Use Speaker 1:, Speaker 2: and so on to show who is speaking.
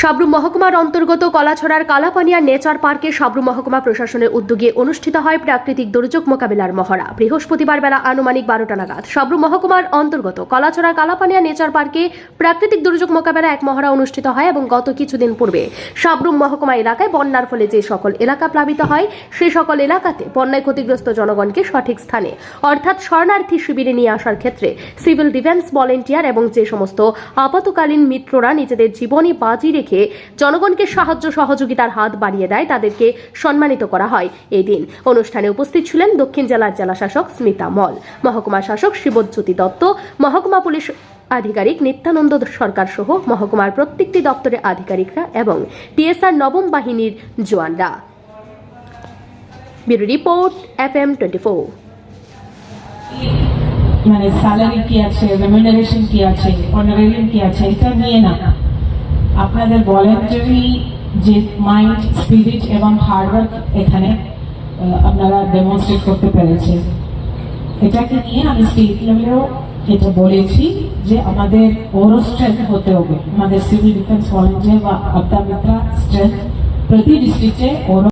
Speaker 1: সাবরুম মহকুমার অন্তর্গত কলাছড়ার কালাপানিয়া নেচার পার্কে সাবরুম মহকুমা প্রশাসনের উদ্যোগে অনুষ্ঠিত হয় প্রাকৃতিক দুর্যোগ মোকাবিলার মহড়া। বৃহস্পতিবার বেলা আনুমানিক বারোটা নাগাদ সাবরুম মহকুমার অন্তর্গত কলাছড়ার কালাপানিয়া নেচার পার্কে প্রাকৃতিক দুর্যোগ মোকাবেলা এক মহড়া অনুষ্ঠিত হয় এবং গত কিছুদিন পূর্বে সাবরুম মহকুমা এলাকায় বন্যার ফলে যে সকল এলাকা প্লাবিত হয় সেই সকল এলাকাতে বন্যায় ক্ষতিগ্রস্ত জনগণকে সঠিক স্থানে, অর্থাৎ শরণার্থী শিবিরে নিয়ে আসার ক্ষেত্রে সিভিল ডিফেন্স ভলেন্টিয়ার এবং যে সমস্ত আপাতকালীন মিত্ররা নিজেদের জীবনী বাজি রেখে জনগণকে সাহায্য সহযোগিতার হাত বাড়িয়ে দেয় তাদেরকে সম্মানিত করা হয় এই দিন। অনুষ্ঠানে উপস্থিত ছিলেন দক্ষিণ জেলার জেলা শাসক স্মিতা মল মহকুমা শাসক শিবজ্যোতি দত্ত, মহকুমা পুলিশ আধিকারিক নিত্যানন্দ সরকার সহ মহকুমার প্রত্যেকটি দপ্তরের আধিকারিকরা এবং টিএসআর নবম বাহিনীর জওয়ানরা। Bureau report F M twenty four.
Speaker 2: মানে স্যালারি কি আছে রেমিনারেশন কি আছে অনারেরিয়াম কি আছে, এটা নিয়ে না। আপনাদের ভলেন্টারি যে মাইন্ড স্পিরিট এবং হার্ডওয়ার্ক এখানে আপনারা ডেমনস্ট্রেট করতে পেরেছেন। এটাকে নিয়ে আমি স্টেট লেভেলেও এটা বলেছি যে আমাদের ওরও স্ট্রেংথ হতে হবে। আমাদের সিভিল ডিফেন্স ভলেন্টিয়ার বা আত্মা মিত্রা স্ট্রেংথ প্রতি ডিস্ট্রিক্টে ওরও